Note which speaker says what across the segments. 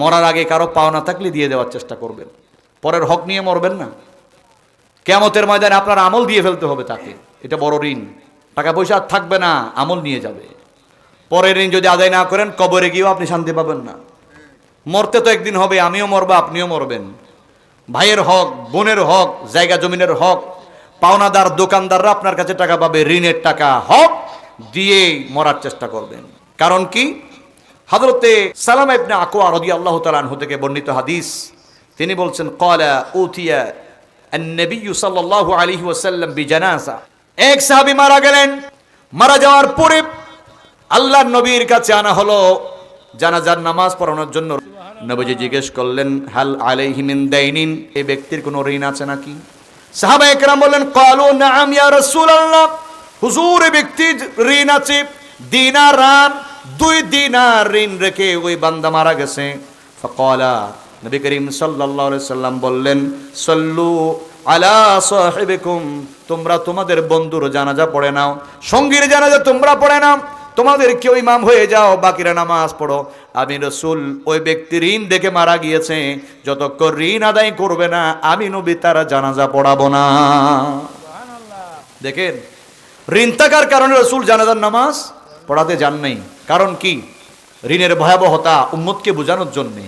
Speaker 1: মরার আগে কারও পাওনা থাকলে দিয়ে দেওয়ার চেষ্টা করবেন। পরের হক নিয়ে মরবেন না। কেমতের ময়দানে আপনার আমল দিয়ে ফেলতে হবে তাকে। এটা বড় ঋণ। টাকা পয়সা আর থাকবে না, আমল নিয়ে যাবে। পরের ঋণ যদি আদায় না করেন, কবরে গিয়েও আপনি শান্তি পাবেন না। মরতে তো একদিন হবে, আমিও মরবো, আপনিও মরবেন। ভাইয়ের হক, বোনের হক, জায়গা জমিনের হক, পাওনাদার, দোকানদাররা আপনার কাছে টাকা পাবে, ঋণের টাকা, হক দিয়ে মরার চেষ্টা করবেন। কারণ কি? হজরতে সালাম ইবনে আকোয়া রদি আল্লাহ তালানহু থেকে বর্ণিত হাদিস। তিনি বলছেন কলা উথিয়া পড়ানোর জন্য। জিজ্ঞেস করলেন এই ব্যক্তির কোনো আছে নাকি? একরাম বললেন দিনার রান দুই দিন আর ঋণ রেখে ওই বান্দা মারা গেছে। ফকালা নবী করিম আলাইহি সাল্লাম বললেন সল্লু আলা সাহিবিকুম তোমরা তোমাদের বন্ধুর জানাজা পড়ে নাও। সঙ্গীর জানাজা তোমরা পড়ে নাও। তোমাদের কেউ ইমাম হয়ে যাও বাকিরা নামাজ পড়ো। আমি রসুল ওই ব্যক্তি ঋণ দেখে মারা গিয়েছে। যতক্ষণ ঋণ আদায় করবে না আমি নবী তারা জানাজা পড়াবো না। দেখেন ঋণ থাকার কারণে রসুল জানাজার নামাজ পড়াতে যান নাই। কারণ কি? ঋণের ভয়াবহতা উম্মতকে বোঝানোর জন্যে।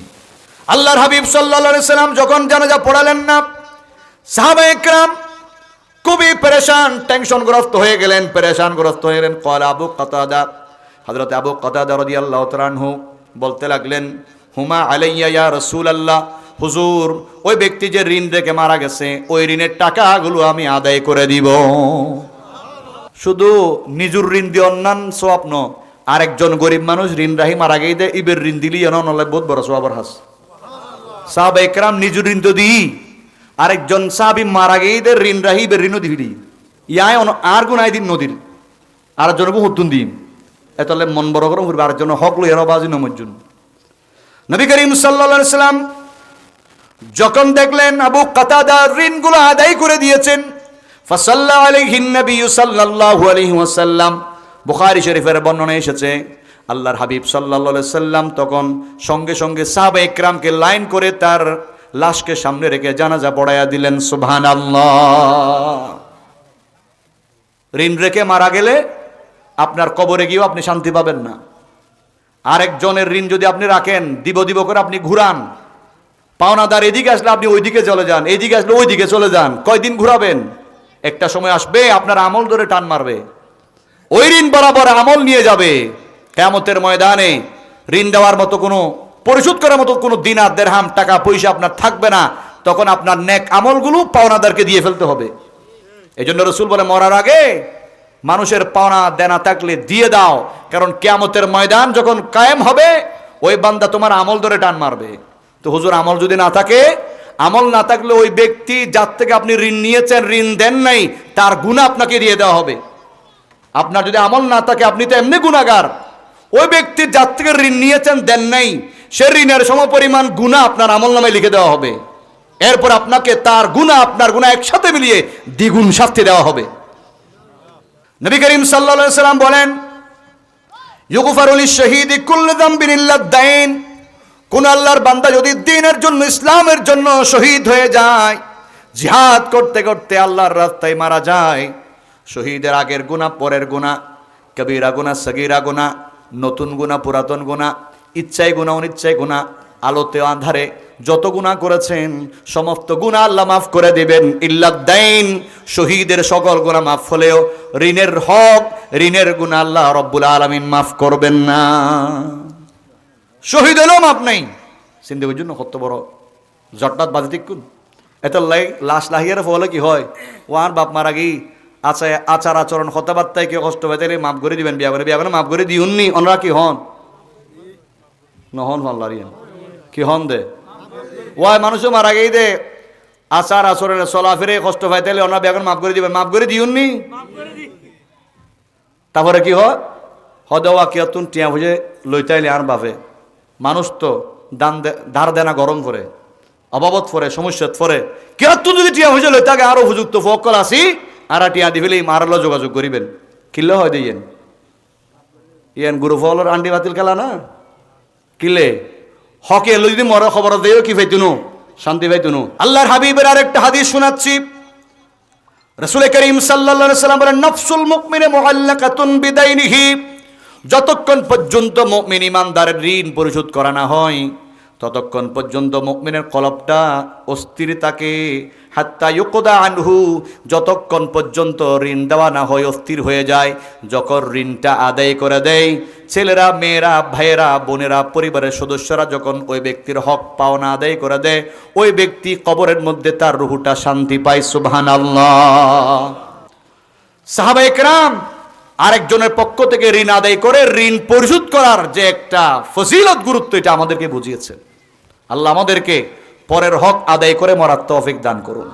Speaker 1: আল্লাহর হাবিব সাল্লা সাল্লাম যখন জানাজা পড়ালেন না, সাহাবা একরাম খুবই পেরেশান, টেনশনগ্রস্ত হয়ে গেলেন, পেরেশানগ্রস্ত হয়ে গেলেন। কল আবু কতাদা হজরত আবু কতাদা রদি আল্লাহ তালানহু বলতে লাগলেন, হুমা আলাইয়া ইয়া রসুল আল্লাহ হুজুর, ওই ব্যক্তি যে ঋণ রেখে মারা গেছে, ওই ঋণের টাকাগুলো আমি আদায় করে দিব। শুধু নিজুর ঋণ দিয়ে অন্যান্য স্বপ্ন আরেকজন গরিব মানুষ ঋণ রাহি মারা গিয়ে দেয় ইবের ঋণ দিলি এন, নলে বহুত বড় সোয়াবার হাস। সাহাব একরাম নিজুর ঋণ তো দিই, আরেকজন সাহাবি মারা গিয়ে দেয় ঋণ রাহি ইবের ঋণও দিবি ইয়াই আর গুনাই দিন নদীর, আরেকজনকে হুতুন দিম। এতলে মন বড় করম করবে আরেকজন হক লই এরা বাজি নমজ্জুন নবী করিম সাল্লা সাল্লাম যখন দেখলেন আবু কাতাদার ঋণগুলো আদায় করে দিয়েছেন ফাসাল্লা আলাইহিন নবী সাল্লাল্লাহু আলাইহি ওয়াসাল্লাম। বুখারী শরীফের বর্ণনা এসেছে, আল্লাহর হাবিব আলাইহি সাল্লাম তখন সঙ্গে সঙ্গে সাহাবা ইকরামকে লাইন করে তার লাশকে সামনে রেখে জানাজা পড়াইয়া দিলেন, সুবহানাল্লাহ। ঋণ রেখে মারা গেলে আপনার কবরে গিয়েও আপনি শান্তি পাবেন না। আরেকজনের ঋণ যদি আপনি রাখেন, দিব দিব করে আপনি ঘুরান। পাওনাদার এদিকে আসলে আপনি ওইদিকে চলে যান এইদিকে আসলে ওইদিকে চলে যান। কয়দিন ঘুরাবেন? একটা সময় আসবে, আপনার আমল ধরে টান মারবে। ওই ঋণ বরাবর আমল নিয়ে যাবে। কেমতের ময়দানে ঋণ দেওয়ার মতো কোনো, পরিশোধ করার মতো কোনো দিনার দেড়হাম টাকা পয়সা আপনার থাকবে না। তখন আপনার নেক আমলগুলো পাওনাদারকে দিয়ে ফেলতে হবে। এই জন্য রসুল বলে, মরার আগে মানুষের পাওনা দেনা থাকলে দিয়ে দাও। কারণ কেয়ামতের ময়দান যখন কায়েম হবে, ওই বান্দা তোমার আমল ধরে টান মারবে। তো হুজুর, আমল যদি না থাকে আমল না থাকলে ওই ব্যক্তি যার থেকে আপনি ঋণ নিয়েছেন, ঋণ দেন নাই, তার গুণা আপনাকে দিয়ে দেওয়া হবে। আপনার যদি আমল না থাকে, আপনি তো এমনি গুণাগার ওই ব্যক্তির যার থেকে ঋণ নিয়েছেন, দেন নাই, সে ঋণের সমপরিমাণ গুণা আপনার আমল নামে লিখে দেওয়া হবে। এরপর আপনাকে তার গুণা আপনার গুণা একসাথে মিলিয়ে দ্বিগুণ শাস্তি দেওয়া হবে। নবী করিম সাল্লা সাল্লাম বলেন ইউগুফারুল শহীদ দাইন কোন আল্লাহর বান্দা যদি দিনের জন্য, ইসলামের জন্য শহীদ হয়ে যায়, জিহাদ করতে করতে আল্লাহর রাস্তায় মারা যায়, শহীদের আগের গুণা পরের গুণা কবিরা গুণা সগিরা গুণা নতুন গুণা পুরাতন গুণা ইচ্ছায় গুণা অনিচ্ছায় গুণা আলোতে আধারে যত গুণা করেছেন, সমস্ত গুণা আল্লাহ মাফ করে দিবেন। ইল্লাদ্দাইন, শহীদের সকল গুণা মাফ হলেও ঋণের হক, ঋণের গুণা আল্লাহ রব্বুল আলমিন মাফ করবেন না। শহীদ হলেও মাপ নাই বুঝুন না কত বড় জটনাথ বাজে দেখুন এত লাই লাশ লাহিয়ার ফলে কি হয়? ও আর বাপ মারা গি আচ্ছা আচার আচরণ, কথাবার্তায় কেউ কষ্ট পাই তাহলে মাফ করে দিবেন, বিয়া করে বিয়া করে মাফ করে দিউননি। ওনারা কি হন? নহন হন লারিয়েন। কি হন দে? ওয়াই মানুষও মারা গেই দে। আচার আচরণে চলাফেরে কষ্ট পাই তাহলে ওনারা বিয়া করে মাফ করে দিবেন। মাফ করে দিউননি? তারপরে কি হয়? হদেওয়া কিয়তুন টিয়া বুঝে লইতাইলে আর বাপে। মানুষ তো দান ধার দেনা গরম করে, অবাবত ফরে, সমস্যাত ফরে। কিয়তুন যদি টিয়া হয়ে বুঝে লইতাকে আরও উপযুক্ত ফকল আসি, আর টিয়া দি ফেলে মারালো যোগাযোগ করিবেন। কিল্লে হয় দিয়েন ইয়েন। গুরু ফলর আন্ডি বাতিল খেলা না? কিলে? হকে এলো যদি মর খবর দেও, কি পাইতুনু শান্তি পাইতুনু আল্লাহর হাবিবের আরেকটা হাদিস শোনাচ্ছি। রসুল করিম সাল্লা সাল্লাম বলেন, নফসুল মুকমিনে মোহাল্লাকাতুন বিদাইনিহি। যতক্ষণ পর্যন্ত মুমিন ইমানদারের ঋণ পরিশোধ করা না হয়, ততক্ষণ পর্যন্ত মুমিনের কলপটা অস্থির থাকে। হাত্তা ইউকদা আনহু, যতক্ষণ পর্যন্ত ঋণ দেওয়া না হয়, অস্থির হয়ে যায়। যখন ঋণটা আদায় করে দেয়, ছেলেরা, মেয়েরা, ভাইয়েরা, বোনেরা, পরিবারের সদস্যরা যখন ওই ব্যক্তির হক পাওনা আদায় করে দেয়, ওই ব্যক্তি কবরের মধ্যে তার রুহুটা শান্তি পায় সুবহান আল্লাহ সাহাবা একরাম আরেকজনের পক্ষ থেকে ঋণ আদায় করে ঋণ পরিশোধ করার যে একটা ফজিলত গুরুত্ব, এটা আমাদেরকে বুঝিয়েছেন। আল্লাহ আমাদেরকে পরের হক আদায় করে মরার তৌফিক দান করুন।